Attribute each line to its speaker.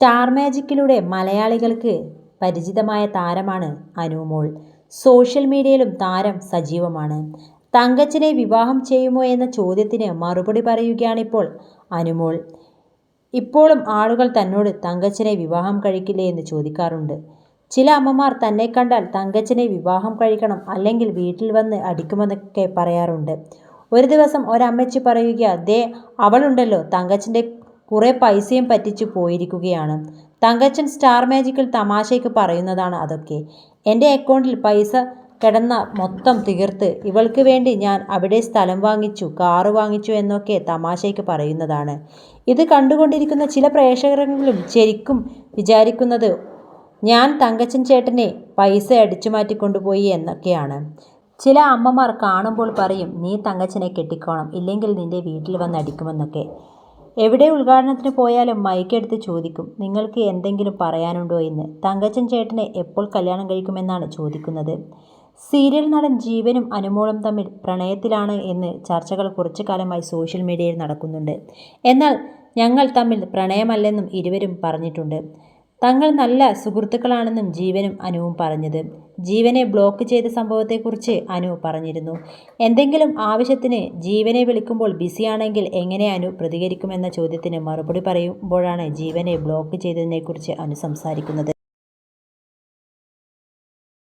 Speaker 1: Star മാജിക്കിലൂടെ മലയാളികൾക്ക് പരിചിതമായ താരമാണ് അനുമോൾ സോഷ്യൽ മീഡിയയിലും താരം സജീവമാണ്. തങ്കച്ചനെ വിവാഹം ചെയ്യുമോ എന്ന ചോദ്യത്തിന് മറുപടി പറയുകയാണിപ്പോൾ അനുമോൾ ഇപ്പോഴും ആളുകൾ തന്നോട് തങ്കച്ചനെ വിവാഹം കഴിക്കില്ലേ എന്ന് ചോദിക്കാറുണ്ട്. ചില അമ്മമാർ തന്നെ കണ്ടാൽ തങ്കച്ചനെ വിവാഹം കഴിക്കണം അല്ലെങ്കിൽ വീട്ടിൽ വന്ന് അടിക്കുമെന്നൊക്കെ പറയാറുണ്ട്. ഒരു ദിവസം ഒരമ്മച്ചി പറയുക ദേ അവളുണ്ടല്ലോ തങ്കച്ചന്റെ കുറേ പൈസയും പറ്റിച്ചു പോയിരിക്കുകയാണ്. തങ്കച്ചൻ സ്റ്റാർ മാജിക്കിൽ തമാശയ്ക്ക് പറയുന്നതാണ് അതൊക്കെ. എന്റെ അക്കൗണ്ടിൽ പൈസ കിടന്ന മൊത്തം തീർത്ത് ഇവൾക്ക് വേണ്ടി ഞാൻ അവിടെ സ്ഥലം വാങ്ങിച്ചു കാറ് വാങ്ങിച്ചു എന്നൊക്കെ തമാശയ്ക്ക് പറയുന്നതാണ്. ഇത് കണ്ടുകൊണ്ടിരിക്കുന്ന ചില പ്രേക്ഷകരെങ്കിലും ശരിക്കും വിചാരിക്കുന്നത് ഞാൻ തങ്കച്ചൻ ചേട്ടനെ പൈസ അടിച്ചു മാറ്റിക്കൊണ്ടുപോയി എന്നൊക്കെയാണ്. ചില അമ്മമാർ കാണുമ്പോൾ പറയും നീ തങ്കച്ചനെ കെട്ടിക്കോണം ഇല്ലെങ്കിൽ നിന്റെ വീട്ടിൽ വന്ന് അടിക്കുമെന്നൊക്കെ. എവിടെ ഉദ്ഘാടനത്തിന് പോയാലും മൈക്കെടുത്ത് ചോദിക്കും നിങ്ങൾക്ക് എന്തെങ്കിലും പറയാനുണ്ടോ എന്ന്? തങ്കച്ചൻ ചേട്ടനെ എപ്പോൾ കല്യാണം കഴിക്കുമെന്നാണ് ചോദിക്കുന്നത്. സീരിയൽ നടൻ ജീവനും അനുമോളും തമ്മിൽ പ്രണയത്തിലാണ് എന്ന് ചർച്ചകൾ കുറച്ചു കാലമായി സോഷ്യൽ മീഡിയയിൽ നടക്കുന്നുണ്ട്. എന്നാൽ ഞങ്ങൾ തമ്മിൽ പ്രണയമല്ലെന്നും ഇരുവരും പറഞ്ഞിട്ടുണ്ട്. തങ്ങൾ നല്ല സുഹൃത്തുക്കളാണെന്നും ജീവനും അനുവും പറഞ്ഞത്. ജീവനെ ബ്ലോക്ക് ചെയ്ത സംഭവത്തെക്കുറിച്ച് അനു പറഞ്ഞിരുന്നു. എന്തെങ്കിലും ആവശ്യത്തിന് ജീവനെ വിളിക്കുമ്പോൾ ബിസിയാണെങ്കിൽ എങ്ങനെ അനു പ്രതികരിക്കുമെന്ന ചോദ്യത്തിന് മറുപടി പറയുമ്പോഴാണ് ജീവനെ ബ്ലോക്ക് ചെയ്തതിനെക്കുറിച്ച് അനു സംസാരിക്കുന്നത്.